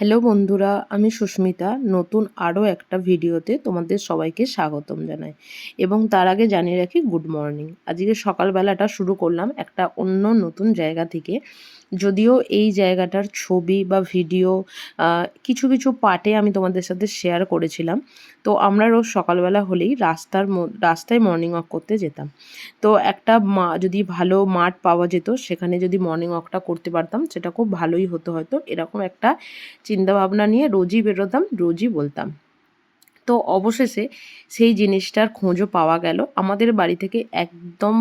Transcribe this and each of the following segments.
Hello বন্ধুরা, আমি সুস্মিতা। নতুন আরও একটা ভিডিওতে তোমাদের সবাইকে স্বাগতম জানাই। এবং তার আগে জানিয়ে রাখি, গুড মর্নিং। আজকে সকালবেলাটা শুরু করলাম একটা অন্য নতুন জায়গা থেকে। যদিও এই জায়গাটার ছবি বা ভিডিও কিছু কিছু পার্টে আমি তোমাদের সাথে শেয়ার করেছিলাম। তো আমরা রোজ সকালবেলা হলেই রাস্তার রাস্তায় মর্নিং ওয়াক করতে যেতাম। তো একটা মা, যদি ভালো মাঠ পাওয়া যেত, সেখানে যদি মর্নিং ওয়াকটা করতে পারতাম, সেটা খুব ভালোই হতো হয়তো। এরকম একটা চিন্তাভাবনা নিয়ে রোজই বেরোতাম, রোজই বলতাম। তো অবশেষে সেই জিনিসটার খোঁজও পাওয়া গেল। আমাদের বাড়ি থেকে একদম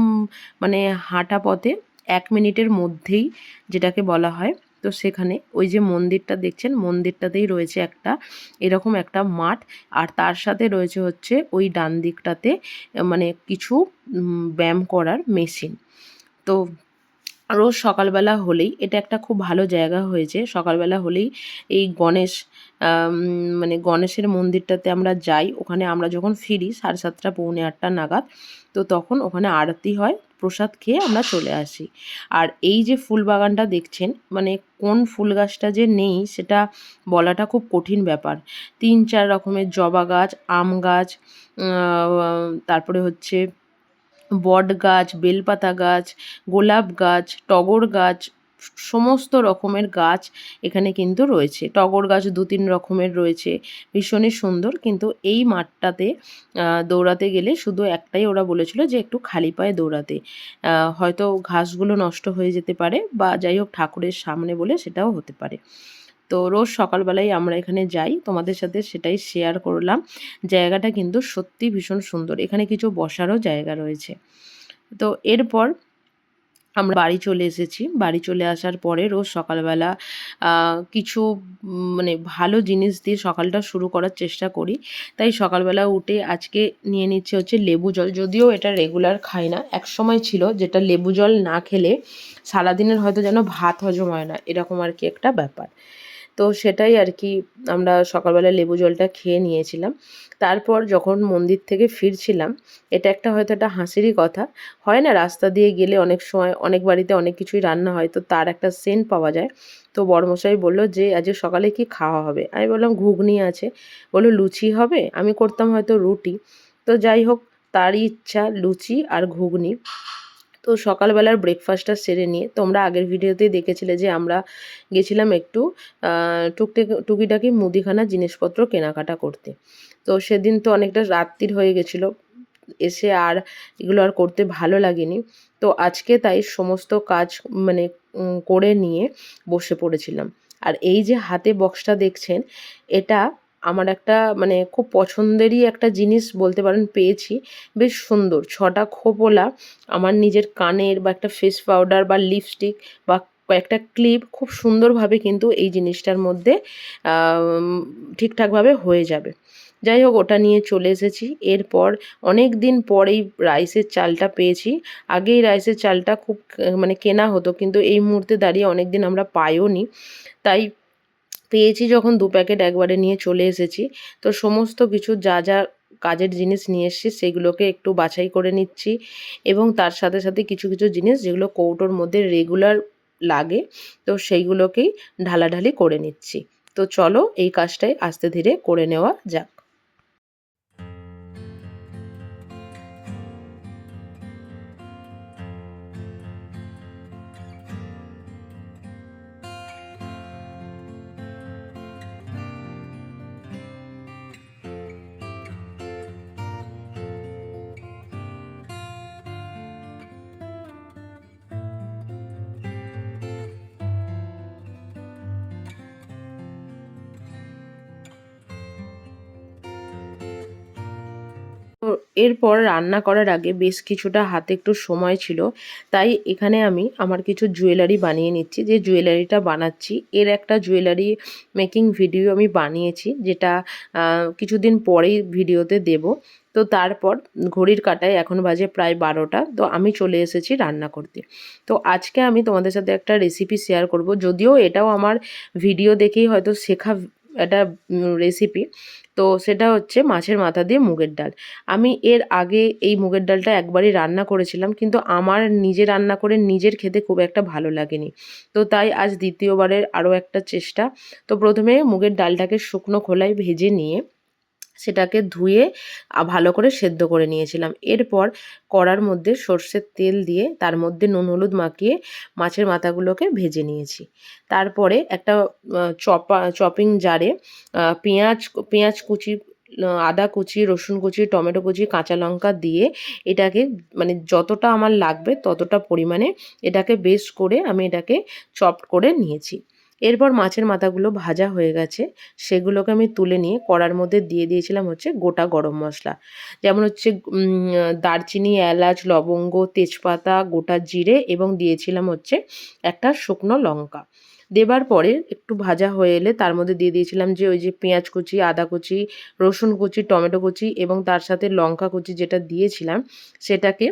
মানে হাঁটা পথে এক মিনিটের মধ্যেই যেটাকে বলা হয়, তো সেখানে ওই যে মন্দিরটা দেখছেন, মন্দিরটাতেই রয়েছে একটা এরকম একটা মাঠ, আর তার সাথে রয়েছে হচ্ছে ওই ডান দিকটাতে মানে কিছু ব্যায়াম করার মেশিন। তো রোজ সকালবেলা হলেই এটা একটা খুব ভালো জায়গা হয়েছে। সকালবেলা হলেই এই গণেশ মানে গণেশের মন্দিরটাতে আমরা যাই। ওখানে আমরা যখন ফিরি সাড়ে সাতটা, পৌনে আটটা নাগাদ, তো তখন ওখানে আরতি হয়। প্রসাদ খেয়ে আমরা চলে আসি। আর এই যে ফুল বাগানটা দেখছেন মানে কোন ফুল গাছটা যে নেই, সেটা বলাটা খুব কঠিন ব্যাপার। তিন চার রকমের জবা গাছ, আম গাছ তারপরে হচ্ছে বট গাছ, বেলপাতা গাছ, গোলাপ গাছ, টগর গাছ সমস্ত রকমের গাছ এখানে কিন্তু রয়েছে। টগর গাছ দু তিন রকমের রয়েছে। ভীষণই সুন্দর। কিন্তু এই মাঠটাতে দৌড়াতে গেলে শুধু একটাই ওরা বলেছিল যে একটু খালি পায়ে দৌড়াতে। হয়তো ঘাসগুলো নষ্ট হয়ে যেতে পারে বা যাই হোক ঠাকুরের সামনে বলে সেটাও হতে পারে। তো রোজ সকালবেলায় আমরা এখানে যাই। তোমাদের সাথে সেটাই শেয়ার করলাম। জায়গাটা কিন্তু সত্যি ভীষণ সুন্দর। এখানে কিছু বসারও জায়গা রয়েছে। তো এরপর আমরা বাড়ি চলে এসেছি। বাড়ি চলে আসার পরে রোজ সকালবেলা কিছু মানে ভালো জিনিস দিয়ে সকালটা শুরু করার চেষ্টা করি। তাই সকালবেলা উঠে আজকে নিয়ে নিচ্ছে হচ্ছে লেবু জল। যদিও এটা রেগুলার খাই না এক সময় ছিল যেটা লেবু জল না খেলে সারাদিনের হয়তো যেন ভাত হজম হয় না, এরকম আর কি একটা ব্যাপার। তো সেটাই আর কি আমরা সকালবেলা লেবু জলটা খেয়ে নিয়েছিলাম। তারপর যখন মন্দির থেকে ফিরছিলাম, এটা একটা হয়তো একটা হাসিরই কথা। হয় না রাস্তা দিয়ে গেলে অনেক সময় অনেক বাড়িতে অনেক কিছুই রান্না হয়, তো তার একটা সেন্ট পাওয়া যায়। তো বড়মশাই বলল যে আজকে সকালে কি খাওয়া হবে? আমি বললাম, ঘুগনি আছে। বলল, লুচি হবে? আমি করতাম হয়তো রুটি। তো যাই হোক, তারই ইচ্ছা লুচি আর ঘুগনি। তো সকালবেলার ব্রেকফাস্টটা সেরে নিয়ে, তোমরা আগের ভিডিওতেই দেখেছিলে যে আমরা গেছিলাম একটু টুকটে, টুকিটাকি মুদিখানা জিনিসপত্র কেনাকাটা করতে। তো সেদিন তো অনেকটা রাত্রির হয়ে গেছিল। এসে আর এগুলো আর করতে ভালো লাগেনি। তো আজকে তাই সমস্ত কাজ মানে করে নিয়ে বসে পড়েছিলাম। আর এই যে হাতে বক্সটা দেখছেন, এটা আমার একটা মানে খুব পছন্দেরই একটা জিনিস বলতে পারেন পেয়েছি। বেশ সুন্দর, ছটা খোপলা, আমার নিজের কানের বা একটা ফেস পাউডার বা লিপস্টিক বা কয়েকটা ক্লিপ খুব সুন্দরভাবে কিন্তু এই জিনিসটার মধ্যে ঠিকঠাকভাবে হয়ে যাবে। যাই হোক, ওটা নিয়ে চলে এসেছি। এরপর অনেক দিন পরেই রাইসের চালটা পেয়েছি। আগে এই রাইসের চালটা খুব মানে কেনা হতো, কিন্তু এই মুহূর্তে দাঁড়িয়ে অনেক দিন আমরা পাইও নি। তাই পেয়েছি যখন দু প্যাকেট একবারে নিয়ে চলে এসেছি। তো সমস্ত কিছু যা যা কাজের জিনিস নিয়ে এসেছি, সেগুলোকে একটু বাছাই করে নিচ্ছি এবং তার সাথে সাথে কিছু কিছু জিনিস যেগুলো কৌটোর মধ্যে রেগুলার লাগে, তো সেইগুলোকেই ঢালাঢালি করে নিচ্ছি। তো চলো এই কাজটাই আস্তে ধীরে করে নেওয়া যাক। এরপর রান্না করার আগে বেশ কিছুটা হাতে একটু সময় ছিল, তাই এখানে আমি আমার কিছু জুয়েলারি বানিয়ে নিচ্ছি। যে জুয়েলারিটা বানাচ্ছি, এর একটা জুয়েলারি মেকিং ভিডিও আমি বানিয়েছি, যেটা কিছুদিন পরেই ভিডিওতে দেব। তো তারপর ঘড়ির কাটায় এখন বাজে প্রায় বারোটা, তো আমি চলে এসেছি রান্না করতে। তো আজকে আমি তোমাদের সাথে একটা রেসিপি শেয়ার করব। যদিও এটাও আমার ভিডিও দেখেই হয়তো শেখা একটা রেসিপি তো সেটা হচ্ছে মাছের মাথা দিয়ে মুগের ডাল। আমি এর আগে এই মুগের ডালটা একবারই রান্না করেছিলাম, কিন্তু আমার নিজে রান্না করে নিজের খেতে খুব একটা ভালো লাগেনি। তো তাই আজ দ্বিতীয়বারের আরও একটা চেষ্টা। তো প্রথমে মুগের ডালটাকে শুকনো খোলায় ভেজে নিয়ে সেটাকে ধুয়ে ভালো করে সেদ্ধ করে নিয়েছিলাম। এরপর কড়ার মধ্যে সর্ষের তেল দিয়ে তার মধ্যে নুন হলুদ মাখিয়ে মাছের মাথাগুলোকে ভেজে নিয়েছি। তারপরে একটা চপা, চপিং জারে পেঁয়াজ পেঁয়াজ কুচি আদা কুচি, রসুন কুচি, টমেটো কুচি, কাঁচা লঙ্কা দিয়ে এটাকে মানে যতটা আমার লাগবে ততটা পরিমাণে এটাকে বেশ করে আমি এটাকে চপ করে নিয়েছি। এরপর মাছের মাথাগুলো ভাজা হয়ে গেছে। সেগুলোকে আমি তুলে নিয়ে কড়ার মধ্যে দিয়ে দিয়েছিলাম হচ্ছে গোটা গরম মশলা। যেমন হচ্ছে দারচিনি, এলাচ, লবঙ্গ, তেজপাতা, গোটা জিরে এবং দিয়েছিলাম হচ্ছে একটা শুকনো লঙ্কা। দেবার পরে একটু ভাজা হয়ে এলে তার মধ্যে দিয়ে দিয়েছিলাম যে ওই যে পেঁয়াজ কুচি, আদা কুচি, রসুন কুচি, টমেটো কুচি এবং তার সাথে লঙ্কা কুচি যেটা দিয়েছিলাম সেটাকে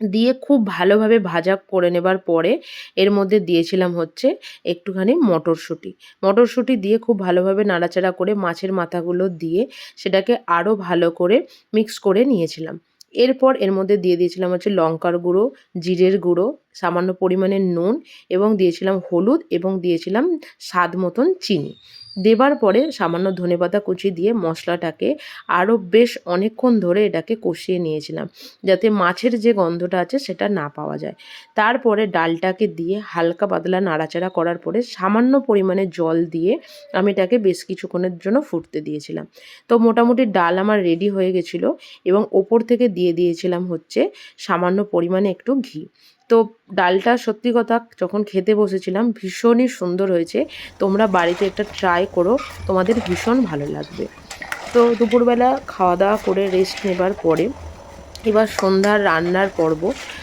দিয়ে খুব ভালোভাবে ভাজা করে নেবার পরে এর মধ্যে দিয়েছিলাম হচ্ছে একটুখানি মটরশুঁটি। মটরশুঁটি দিয়ে খুব ভালোভাবে নাড়াচাড়া করে মাছের মাথাগুলো দিয়ে সেটাকে আরও ভালো করে মিক্স করে নিয়েছিলাম। এরপর এর মধ্যে দিয়ে দিয়েছিলাম হচ্ছে লঙ্কার গুঁড়ো, জিরের গুঁড়ো, সামান্য পরিমাণে নুন এবং দিয়েছিলাম হলুদ এবং দিয়েছিলাম স্বাদ মতন চিনি। দেবার পরে সামান্য ধনেপাতা কুচি দিয়ে মশলাটাকে আরও বেশ অনেকক্ষণ ধরে এটাকে কষিয়ে নিয়েছিলাম, যাতে মাছের যে গন্ধটা আছে সেটা না পাওয়া যায়। তারপরে ডালটাকে দিয়ে হালকা পাতলা নাড়াচাড়া করার পরে সামান্য পরিমাণে জল দিয়ে আমি এটাকে বেশ কিছুক্ষণের জন্য ফুটতে দিয়েছিলাম। তো মোটামুটি ডাল আমার রেডি হয়ে গেছিল এবং ওপর থেকে দিয়ে দিয়েছিলাম হচ্ছে সামান্য পরিমাণে একটু ঘি। তো ডালটা সত্যি কথা যখন খেতে বসেছিলাম ভীষণই সুন্দর হয়েছে। তোমরা বাড়িতে একটা ট্রাই করো তোমাদের ভীষণ ভালো লাগবে। তো দুপুরবেলা খাওয়া দাওয়া করে রেস্ট নেবার পরে এবার সন্ধ্যার রান্নার পর্ব।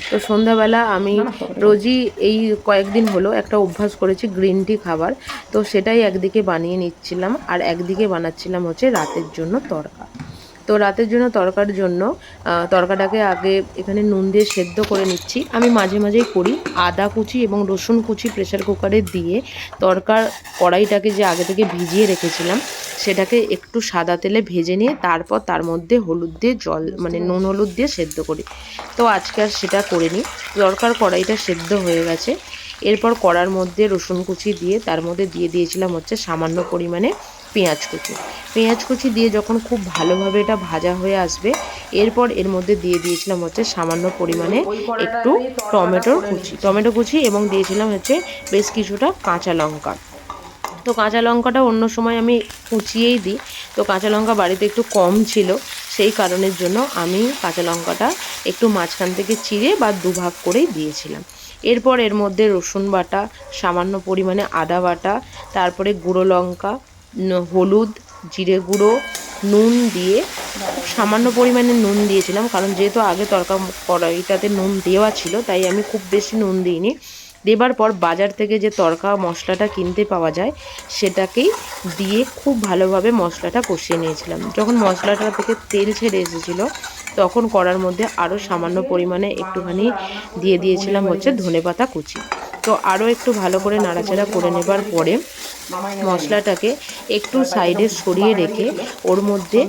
তো সন্ধ্যাবেলা আমি রোজই এই কয়েকদিন হলো একটা অভ্যাস করেছি গ্রিন টি খাবার। তো সেটাই একদিকে বানিয়ে নিচ্ছিলাম আর একদিকে বানাচ্ছিলাম হচ্ছে রাতের জন্য তরকা। তো রাতের জন্য তরকার জন্য তরকাটাকে আগে এখানে নুন দিয়ে সেদ্ধ করে নিচ্ছি। আমি মাঝে মাঝেই করি, আদা কুচি এবং রসুন কুচি প্রেশার কুকারে দিয়ে তরকার কড়াইটাকে যে আগে থেকে ভিজিয়ে রেখেছিলাম, সেটাকে একটু সাদা তেলে ভেজে নিয়ে তারপর তার মধ্যে হলুদ দিয়ে জল মানে নুন হলুদ দিয়ে সেদ্ধ করি। তো আজকে আর সেটা করে নিই তরকার কড়াইটা সেদ্ধ হয়ে গেছে। এরপর কড়ার মধ্যে রসুন কুচি দিয়ে তার মধ্যে দিয়ে দিয়েছিলাম হচ্ছে সামান্য পরিমাণে পেঁয়াজ কুচি। পেঁয়াজ কুচি দিয়ে যখন খুব ভালোভাবে এটা ভাজা হয়ে আসবে এরপর এর মধ্যে দিয়ে দিয়েছিলাম হচ্ছে সামান্য পরিমাণে একটু টমেটোর কুচি। টমেটো কুচি এবং দিয়েছিলাম হচ্ছে বেশ কিছুটা কাঁচা লঙ্কা। তো কাঁচা লঙ্কাটা অন্য সময় আমি কুচিয়েই দিই। তো কাঁচা লঙ্কা বাড়িতে একটু কম ছিল সেই কারণের জন্য আমি কাঁচা লঙ্কাটা একটু মাঝখান থেকে চিড়ে বা দুভাগ করেই দিয়েছিলাম। এরপর এর মধ্যে রসুন বাটা সামান্য পরিমাণে আদা বাটা তারপরে গুঁড়ো লঙ্কা হলুদ, জিরে গুঁড়ো, নুন দিয়ে খুব সামান্য পরিমাণে নুন দিয়েছিলাম, কারণ যেহেতু আগে তরকা কড়াইটাতে নুন দেওয়া ছিল, তাই আমি খুব বেশি নুন দিইনি। দেবার পর বাজার থেকে যে তরকা, মশলাটা কিনতে পাওয়া যায়, সেটাকেই দিয়ে খুব ভালোভাবে মশলাটা কষিয়ে নিয়েছিলাম। যখন মশলাটা থেকে তেল ছেড়ে এসেছিল, তখন কড়ার মধ্যে আরও সামান্য পরিমাণে একটুখানি দিয়ে দিয়েছিলাম হচ্ছে ধনেপাতা কুচি। তো আরও একটু ভালো করে নাড়াচাড়া করে নেবার পরে মশলাটাকে একটু সাইডে সরিয়ে রেখে ওর মধ্যে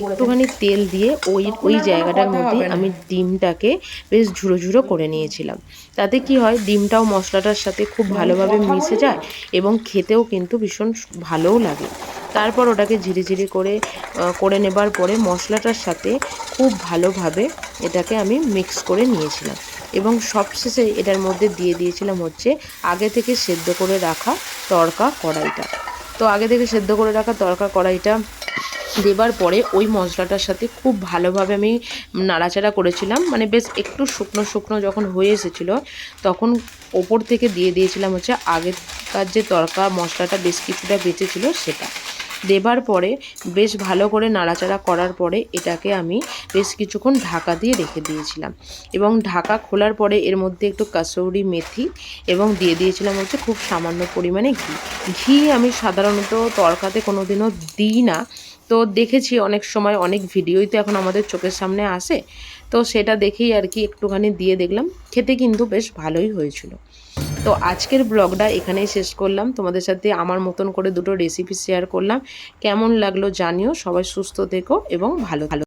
একটুখানি তেল দিয়ে ওই ওই জায়গাটার মধ্যে আমি ডিমটাকে বেশ ঝুড়ো ঝুড়ো করে নিয়েছিলাম। তাতে কি হয়, ডিমটাও মশলাটার সাথে খুব ভালোভাবে মিশে যায় এবং খেতেও কিন্তু ভীষণ ভালোও লাগে। তারপর ওটাকে ঝিরি ঝিরি করে করে নেবার পরে মশলাটার সাথে খুব ভালোভাবে এটাকে আমি মিক্স করে নিয়েছিলাম। এবং সবশেষে এটার মধ্যে দিয়ে দিয়েছিলাম হচ্ছে আগে থেকে সেদ্ধ করে রাখা তরকা কড়াইটা। তো আগে থেকে সেদ্ধ করে রাখা তড়কা কড়াইটা দেবার পরে ওই মশলাটার সাথে খুব ভালোভাবে আমি নাড়াচাড়া করেছিলাম। মানে বেশ একটু শুকনো শুকনো যখন হয়ে এসেছিল, তখন ওপর থেকে দিয়ে দিয়েছিলাম হচ্ছে আগেকার যে তরকা মশলাটা বেশ কিছুটা বেঁচেছিলো সেটা। দেবার পরে বেশ ভালো করে নাড়াচাড়া করার পরে এটাকে আমি বেশ কিছুক্ষণ ঢাকা দিয়ে রেখে দিয়েছিলাম। এবং ঢাকা খোলার পরে এর মধ্যে একটু কাসৌরি মেথি এবং দিয়ে দিয়েছিলাম হচ্ছে খুব সামান্য পরিমাণে ঘি। ঘি আমি সাধারণত তরকাতে কোনো দিনও দিই না। তো দেখেছি অনেক সময় অনেক ভিডিওই তো এখন আমাদের চোখের সামনে আসে। তো সেটা দেখেই আর কি একটুখানি দিয়ে দেখলাম। খেতে কিন্তু বেশ ভালোই হয়েছিল। তো আজকের ব্লগটা এখানেই শেষ করলাম। তোমাদের সাথে আমার মতন করে দুটো রেসিপি শেয়ার করলাম। কেমন লাগল জানিও। সবাই সুস্থ থেকো এবং ভালো ভালো